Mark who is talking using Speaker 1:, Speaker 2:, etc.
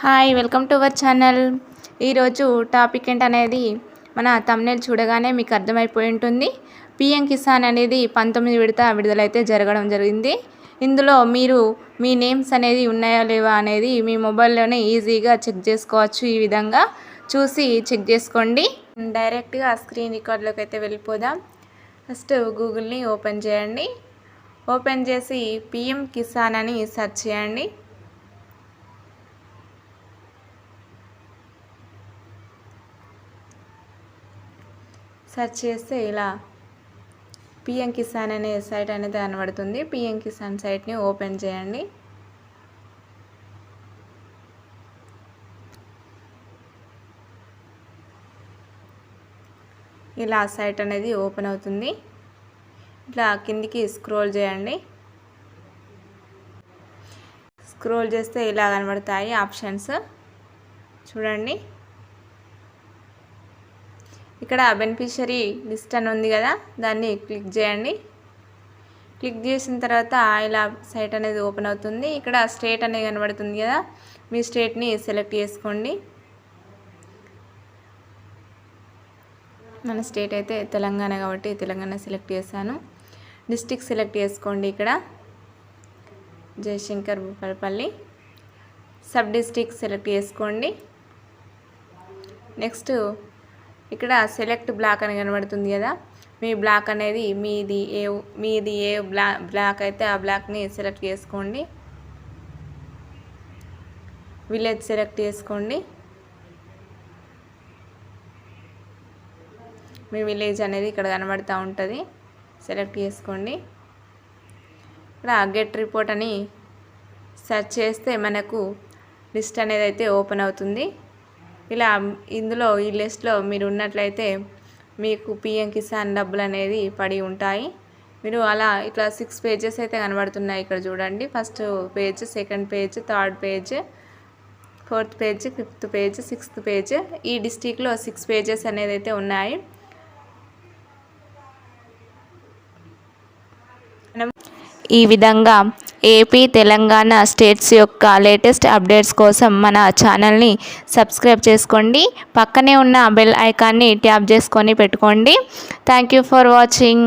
Speaker 1: Hi welcome to our channel. ఈరోజు topic ఏంటనేది మన తమ్నేల్ చూడగానే మీకు అర్థమైపోయి ఉంటుంది. పిఎం కిసాన్ అనేది పంతొమ్మిది విడత విడుదలైతే జరగడం జరిగింది. ఇందులో మీరు మీ నేమ్స్ అనేది ఉన్నాయా లేవా అనేది మీ మొబైల్లోనే ఈజీగా చెక్ చేసుకోవచ్చు ఈ విధంగా. చూసి చెక్ చేసుకోండి. డైరెక్ట్గా స్క్రీన్ రికార్డులోకి అయితే వెళ్ళిపోదాం. ఫస్ట్ గూగుల్ని ఓపెన్ చేయండి. ఓపెన్ చేసి పిఎం కిసాన్ అని సెర్చ్ చేయండి. సెర్చ్ చేస్తే ఇలా పిఎం కిసాన్ అనే సైట్ అనేది కనబడుతుంది. పిఎం కిసాన్ సైట్ని ఓపెన్ చేయండి. ఇలా సైట్ అనేది ఓపెన్ అవుతుంది. ఇట్లా కిందికి స్క్రోల్ చేయండి. స్క్రోల్ చేస్తే ఇలా కనబడతాయి ఆప్షన్స్. చూడండి. ఇక్కడ బెనిఫిషరీ లిస్ట్ అని ఉంది కదా దాన్ని క్లిక్ చేయండి. క్లిక్ చేసిన తర్వాత ఇలా సైట్ అనేది ఓపెన్ అవుతుంది. ఇక్కడ స్టేట్ అనేది కనబడుతుంది కదా మీ స్టేట్ని సెలెక్ట్ చేసుకోండి. మన స్టేట్ అయితే తెలంగాణ కాబట్టి తెలంగాణ సెలెక్ట్ చేశాను. డిస్టిక్ సెలెక్ట్ చేసుకోండి ఇక్కడ. Jayashankar Bhupalpally. Sub district select చేసుకోండి. నెక్స్ట్ ఇక్కడ సెలెక్ట్ బ్లాక్ అని కనబడుతుంది కదా మీ బ్లాక్ అనేది మీది ఏ మీది ఏ బ్లా బ్లాక్ అయితే ఆ బ్లాక్ని సెలెక్ట్ చేసుకోండి. విలేజ్ సెలెక్ట్ చేసుకోండి. మీ విలేజ్ అనేది ఇక్కడ కనబడుతూ ఉంటుంది సెలెక్ట్ చేసుకోండి. ఇక్కడ గెట్ రిపోర్ట్ అని సెర్చ్ చేస్తే మనకు లిస్ట్ అనేది అయితే ఓపెన్ అవుతుంది. ఇలా ఇందులో ఈ లిస్ట్లో మీరు ఉన్నట్లయితే మీకు పిఎం కిసాన్ డబ్బులు అనేది పడి ఉంటాయి. మీరు అలా ఇట్లా సిక్స్ పేజెస్ అయితే కనబడుతున్నాయి ఇక్కడ చూడండి. First page second page third page fourth page fifth page sixth page. ఈ డిస్టిక్లో సిక్స్ పేజెస్ అనేది అయితే ఉన్నాయి. ఈ విధంగా ఏపీ తెలంగాణ స్టేట్స్ యొక్క లేటెస్ట్ అప్డేట్స్ కోసం మన ఛానల్ని సబ్స్క్రైబ్ చేసుకోండి. పక్కనే ఉన్న బెల్ ఐకాన్ని ట్యాప్ చేసుకొని పెట్టుకోండి. Thank you for watching